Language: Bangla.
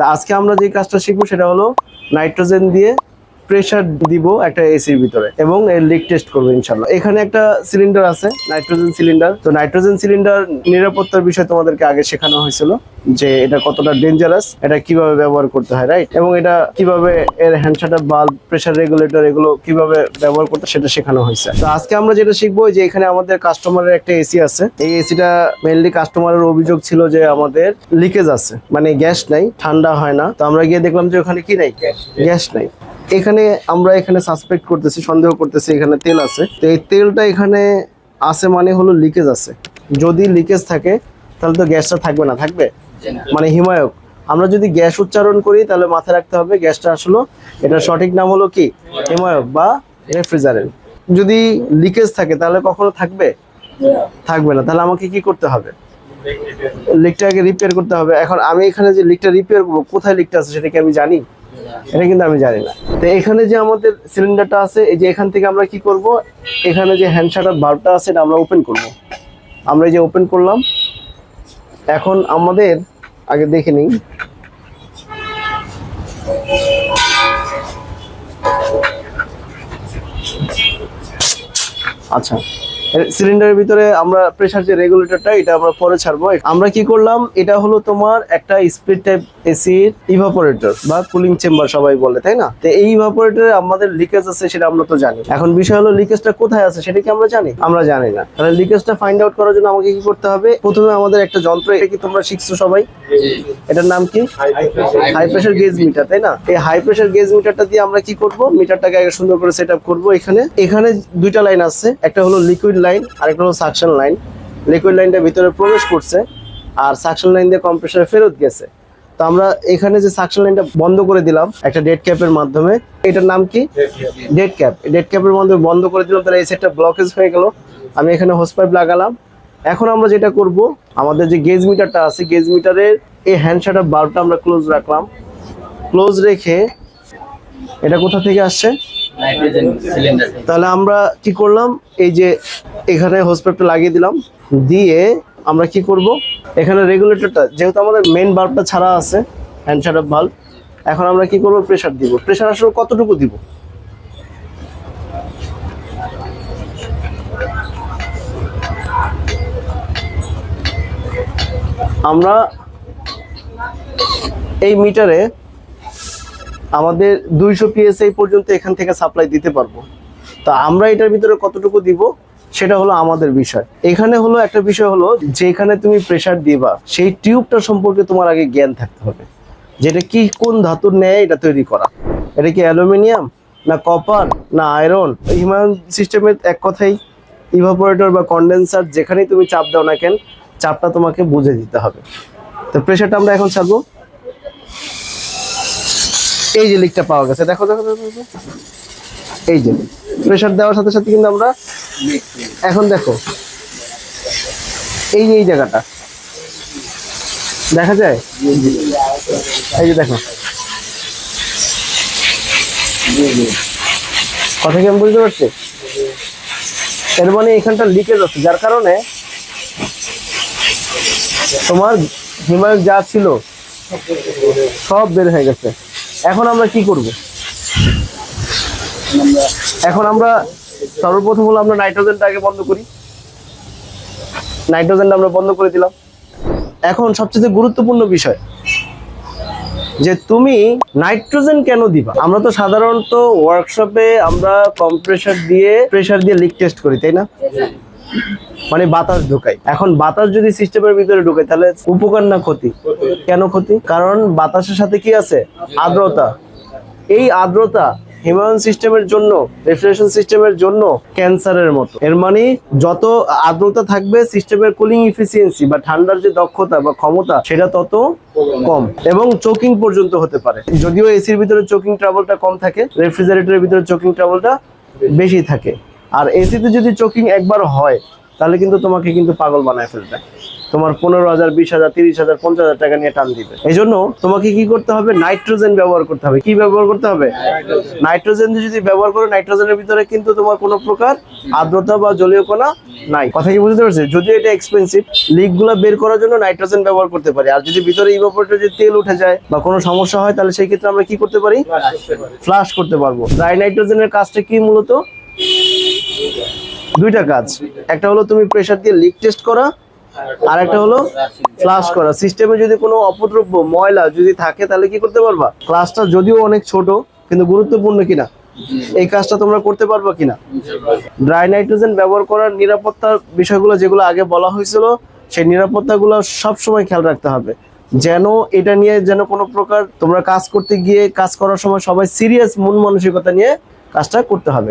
তা আজকে আমরা যে কাজটা শিখব সেটা হলো নাইট্রোজেন দিয়ে প্রেসার দিব একটা এসির ভিতরে এবং এর লিক টেস্ট করব ইনশাল্লাহ। এখানে একটা সিলিন্ডার আছে নাইট্রোজেন সিলিন্ডার তো নাইট্রোজেন সিলিন্ডার নিরাপত্তার বিষয় তোমাদেরকে আগে শেখানো হয়েছিল যে এটা কতটা ডেঞ্জারাস এটা কীভাবে ব্যবহার করতে হয় রাইট এবং এটা কীভাবে এর হ্যান্ডশাটার বাল্ব প্রেসার রেগুলেটর এগুলো কীভাবে ব্যবহার করতে সেটা শেখানো হয়েছে। তো আজকে আমরা যেটা শিখব যে এখানে আমাদের কাস্টমারের একটা এসি আছে। এই এসিটা মেনলি কাস্টমারের অভিযোগ ছিল যে আমাদের লিকেজ আছে মানে গ্যাস নাই ঠান্ডা হয় না। তো আমরা গিয়ে দেখলাম যে ওখানে কি নাই? গ্যাস নাই। এখানে আমরা এখানে সাসপেক্ট করতেছি সন্দেহ করতেছি এখানে তেল আছে। তো এই তেলটা এখানে আছে মানে হলো লিকেজ আছে। যদি লিকেজ থাকে তাহলে তো গ্যাসটা থাকবে না থাকবে? মানে হিমায়ক। আমরা যদি গ্যাস উচ্চারণ করি তাহলে মাথায় রাখতে হবে গ্যাসটা আসলে এটা সঠিক নাম হলো কি? হিমায়ক বা রেফ্রিজারেন্ট যদি লিকেজ থাকে তাহলে কখনো থাকবে? থাকবে না। তাহলে আমাকে কি করতে হবে? লিকটাকে রিপেয়ার করতে হবে। এখন আমি এখানে যে লিকটা রিপেয়ার করব কোথায় লিকটা আছে সেটা কি আমি জানি? এটা কিন্তু আমি জানি না। তো এখানে যে আমাদের সিলিন্ডারটা আছে, এই যে এখান থেকে আমরা কি করব? এখানে যে হ্যান্ড শাটার বাল্বটা আছে, এটা আমরা ওপেন করব। আমরা এই যে ওপেন করলাম। এখন আমাদের, আগে দেখে নিই। আচ্ছা। সিলিন্ডারের ভিতরে আমরা প্রেসার যে রেগুলেটরটা এটা আমরা পরে ছাড়বো। আমরা কি করলাম? এটা হলো তোমার একটা স্পিড টাইপ এসির ইভাপোরেটর বা কুলিং চেম্বার সবাই বলে, তাই না? তো এই ইভাপোরেটরে আমাদের লিকেজ আছে সেটা আমরা তো জানি। এখন বিষয় হলো লিকেজটা কোথায় আছে সেটা কি আমরা জানি? আমরা জানি না। তাহলে লিকেজটা ফাইন্ড আউট করার জন্য আমাকে কি করতে হবে? প্রথমে আমাদের একটা যন্ত্র, এটা কি তোমরা শিখছো সবাই? এটার নাম কি? হাই প্রেসার গেজ মিটার তাই না? এই হাই প্রেসার গেজ মিটারটা দিয়ে আমরা কি করব? মিটারটাকে আগে সুন্দর করে সেট আপ করব এখানে। এখানে দুইটা লাইন আছে। একটা হলো লিকুইড লাইন আর একটা হলো সাকশন লাইন লিকুইড লাইনটা ভিতরে প্রবেশ করছে আর সাকশন লাইন দিয়ে কম্প্রেসারে ফেরত গেছে। তো আমরা এখানে যে সাকশন লাইনটা বন্ধ করে দিলাম, একটা ডেড ক্যাপের মাধ্যমে, এটার নাম কি? ডেড ক্যাপ ডেড ক্যাপের মাধ্যমে বন্ধ করে দিলাম, তাহলে এই সেটটা ব্লকেজ হয়ে গেল। আমি এখানে হোস পাইপ লাগালাম। এখন আমরা যেটা করব, আমাদের যে গেজ মিটারটা আছে গেজ মিটারের এই হ্যান্ড শাটার বাল্বটা আমরা ক্লোজ রাখলাম। ক্লোজ রেখে এটা কোথা থেকে আসছে? তাহলে আমরা কি করলাম? এই যে এখানে হোস পাইপটা লাগিয়ে দিলাম। দিয়ে আমরা কি করব? এখানে রেগুলেটরটা যেহেতু আমাদের মেইন বাল্বটা ছাড়া আছে হ্যান্ড শাটার বাল্ব এখন আমরা কি করব? প্রেসার দিব। প্রেসার আসলে কতটুকু দিব? আমরা এই মিটারে আমাদের দুইশো পিএসআই পর্যন্ত এখান থেকে সাপ্লাই দিতে পারব। তা আমরা এটার ভিতরে কতটুকু দিব, সেটা হলো আমাদের বিষয়। এখানে হলো একটা বিষয় হলো, যেখানে তুমি প্রেশার দিবা, সেই টিউবটা সম্পর্কে তোমার আগে জ্ঞান থাকতে হবে। যেটা কি কোন ধাতুর ন্যায় এটা তৈরি করা। এটা কি অ্যালুমিনিয়াম, না কপার না আয়রন হিমায়ন সিস্টেমের এক কথাই ইভাপোরেটর বা কন্ডেন্সার যেখানেই তুমি চাপ দাও না কেন, চাপটা তোমাকে বুঝে দিতে হবে। তো প্রেশারটা আমরা এখন ছাড়বো। এই যে লিকটা পাওয়া গেছে, দেখো দেখো। এই যে প্রেশার দেওয়ার সাথে সাথে কিন্তু আমরা এখন দেখো, এই যে, এই জায়গাটা, দেখা যায়? এই যে, দেখো। কথা কি আমি বুঝতে পারছি? এর মানে এখানটা লিকেজ আছে যার কারণে তোমার হিমায়ক যা ছিল, সব বের হয়ে গেছে। এখন আমরা কি করব? এখন আমরা সর্বপ্রথম হলো আমরা নাইট্রোজেনটা আগে বন্ধ করি। নাইট্রোজেনটা আমরা বন্ধ করে দিলাম। এখন সবচেয়ে গুরুত্বপূর্ণ বিষয়, যে তুমি নাইট্রোজেন কেন দিবা? আমরা তো সাধারণত ওয়ার্কশপে আমরা কম্প্রেসার দিয়ে প্রেসার দিয়ে লিক টেস্ট করি, তাই না? মানে বাতাস ঢোকাই এখন বাতাস যদি সিস্টেমের ভিতরে ঢোকে তাহলে উপকার না ক্ষতি? কেন ক্ষতি? কারণ বাতাসের সাথে কি আছে? আর্দ্রতা। এই আর্দ্রতা হিমায়ন সিস্টেমের জন্য, রেফ্রিজারেশন সিস্টেমের জন্য ক্যান্সারের মতো। এর মানে যত আর্দ্রতা থাকবে, সিস্টেমের কুলিং ইফিসিয়েন্সি বা ঠান্ডার যে দক্ষতা বা ক্ষমতা, সেটা তত কম এবং চোকিং পর্যন্ত হতে পারে। যদিও এসির ভিতরে চোকিং ট্রাভেলটা কম থাকে, রেফ্রিজারেটরের ভিতরে চোকিং ট্রাভেলটা বেশি থাকে। আর এসিতে যদি চোকিং একবার হয় তাহলে কিন্তু তোমাকে কিন্তু পাগল বানায় ফেলবে। তোমার পনেরো হাজার বিশ হাজার তিরিশ হাজার পঞ্চাশ হাজার টাকা নিয়ে টান দিবে। এই জন্য তোমাকে কি করতে হবে? নাইট্রোজেন ব্যবহার করতে হবে। কি ব্যবহার করতে হবে? নাইট্রোজেন যদি ব্যবহার করো নাইট্রোজেনের ভিতরে কিন্তু তোমার কোনো প্রকার আর্দ্রতা বা জলীয় কণা নাই। কথা কি বুঝতে পারছি? যদিও এটা এক্সপেন্সিভ লিকগুলো বের করার জন্য নাইট্রোজেন ব্যবহার করতে পারি। আর যদি ভিতরে ইভাপোরেটর যদি তেল উঠে যায় বা কোনো সমস্যা হয় তাহলে সেই ক্ষেত্রে আমরা কি করতে পারি? ফ্লাশ করতে পারব। ড্রাই নাইট্রোজেনের কাজটা কি মূলত? দুইটা কাজ। একটা হলো তুমি প্রেসার দিয়ে লিক টেস্ট করা, আর একটা হলো ফ্লাশ করা। সিস্টেমে যদি কোনো অপদ্রব্য, ময়লা যদি থাকে, তাহলে কি করতে পারবা? ক্লাসটা যদিও অনেক ছোট, কিন্তু গুরুত্বপূর্ণ কিনা? এই কাজটা তোমরা করতে পারবা কিনা? ড্রাই নাইট্রোজেন ব্যবহার করার নিরাপত্তার বিষয়গুলো যেগুলো আগে বলা হয়েছিল, সেই নিরাপত্তাগুলো সবসময় খেয়াল রাখতে হবে। যেন এটা নিয়ে যেন কোনো প্রকার তোমরা কাজ করতে গিয়ে, কাজ করার সময় সবাই সিরিয়াস মন মানসিকতা নিয়ে কাজটা করতে হবে।